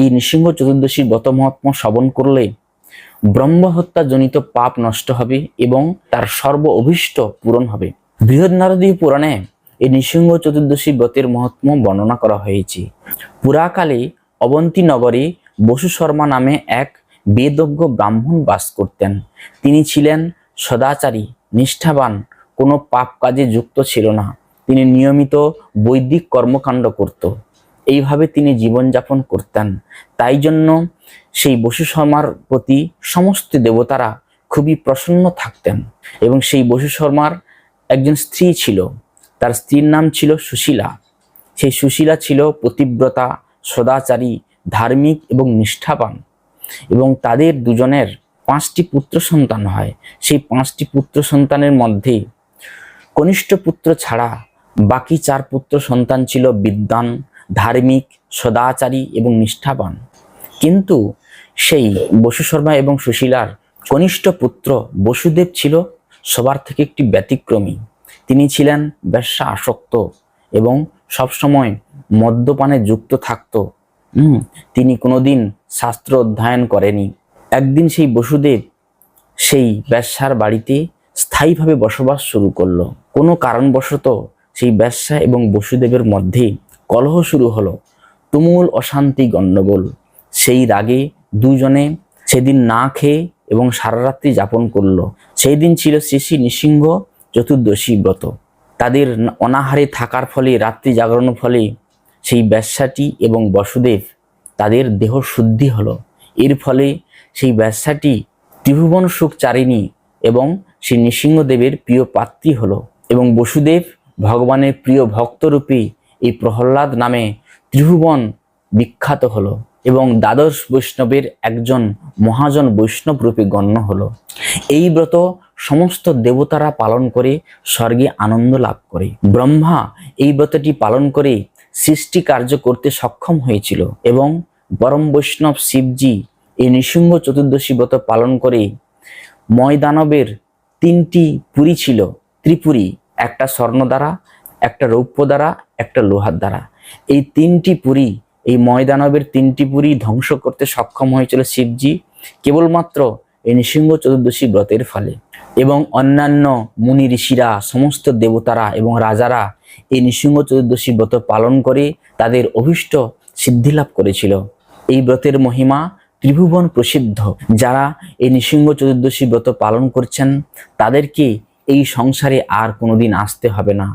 এই নৃসিংহ চতুর্দশীর ব্রত মহাত্ম শ্রবণ করলে ব্রহ্মহত্যা জনিত পাপ নষ্ট হবে এবং তার সর্ব অভীষ্ট পূরণ হবে। বৃহৎ নারদীয় পুরাণে এই নৃসিংহ চতুর্দশী ব্রতের মহাত্ম বর্ণনা করা হয়েছে। পুরাকালে অবন্তী নগরে বসু শর্মা নামে এক বেদজ্ঞ ব্রাহ্মণ বাস করতেন। তিনি ছিলেন সদাচারী, নিষ্ঠাবান, কোনো পাপ কাজে যুক্ত ছিল না। তিনি নিয়মিত বৈদিক কর্মকাণ্ড করত। এইভাবে তিনি জীবনযাপন করতেন। তাই জন্য সেই বসু শর্মার প্রতি সমস্ত দেবতারা খুবই প্রসন্ন থাকতেন এবং সেই বসু শর্মার একজন স্ত্রী ছিল। তার স্ত্রীর নাম ছিল সুশীলা। সেই সুশীলা ছিল প্রতিব্রতা সদাচারী, ধার্মিক এবং নিষ্ঠাবান এবং তাদের দুজনের পাঁচটি পুত্র সন্তান হয়। সেই পাঁচটি পুত্র সন্তানের মধ্যে কনিষ্ঠ পুত্র ছাড়া বাকি চার পুত্র সন্তান ছিল বিদ্বান ধার্মিক, সদাচারী এবং নিষ্ঠাবান। কিন্তু সেই বসু শর্মা এবং সুশীলার কনিষ্ঠ পুত্র বসুদেব ছিল সবার থেকে একটি ব্যতিক্রমী। তিনি ছিলেন ব্যবসা আসক্ত এবং সবসময় মদ্যপানে যুক্ত থাকত। তিনি কোনোদিন শাস্ত্র অধ্যয়ন করেনি। একদিন সেই বসুদেব সেই ব্যবসার বাড়িতে স্থায়ীভাবে বসবাস শুরু করল। কোনো কারণবশত সেই ব্যবসা এবং বসুদেবের মধ্যে কলহ শুরু হলো। তুমুল অশান্তি গণ্ডগোল। সেই রাগে দুজনে সেদিন না খেয়ে এবং সারা রাত্রি যাপন করল। সেই দিন ছিল শ্রী শ্রী নৃসিংহ চতুর্দশী ব্রত। তাদের অনাহারে থাকার ফলে, রাত্রি জাগরণের ফলে সেই ব্যবসাটি এবং বসুদেব তাদের দেহ শুদ্ধি হলো। এর ফলে সেই ব্যবসাটি ত্রিভুবন সুখ চারিণী এবং সেই নৃসিংহদেবের প্রিয় পাত্রী হলো এবং বসুদেব ভগবানের প্রিয় ভক্তরূপী এই প্রহ্লাদ নামে ত্রিভুবন বিখ্যাত হলো এবং দ্বাদশ বৈষ্ণবের একজন মহাজন বৈষ্ণব রূপে গণ্য হলো। এই ব্রত সমস্ত দেবতারা পালন করে স্বর্গে আনন্দ লাভ করে। ব্রহ্মা এই ব্রতটি পালন করে সৃষ্টি কার্য করতে সক্ষম হয়েছিল এবং পরম বৈষ্ণব শিবজি এই নৃসিংহ চতুর্দশী ব্রত পালন করে ময়দানবের তিনটি পুরী ছিল। ত্রিপুরী, একটা স্বর্ণ দ্বারা একটা রৌপ্য দ্বারা, একটা লোহার দ্বারা। এই তিনটি পুরী, এই ময়দানবের তিনটি পুরী ধ্বংস করতে সক্ষম হয়েছিল শিবজি, কেবলমাত্র এই নৃসিংহ চতুর্দশী ব্রতের ফলে। এবং অন্যান্য মুনি ঋষিরা, সমস্ত দেবতারা এবং রাজারা এই নৃসিংহ চতুর্দশী ব্রত পালন করে তাদের অভীষ্ট সিদ্ধি লাভ করেছিল। এই ব্রতের মহিমা ত্রিভুবন প্রসিদ্ধ। যারা এই নৃসিংহ চতুর্দশী ব্রত পালন করছেন, তাদেরকে এই সংসারে আর কোনোদিন আসতে হবে না।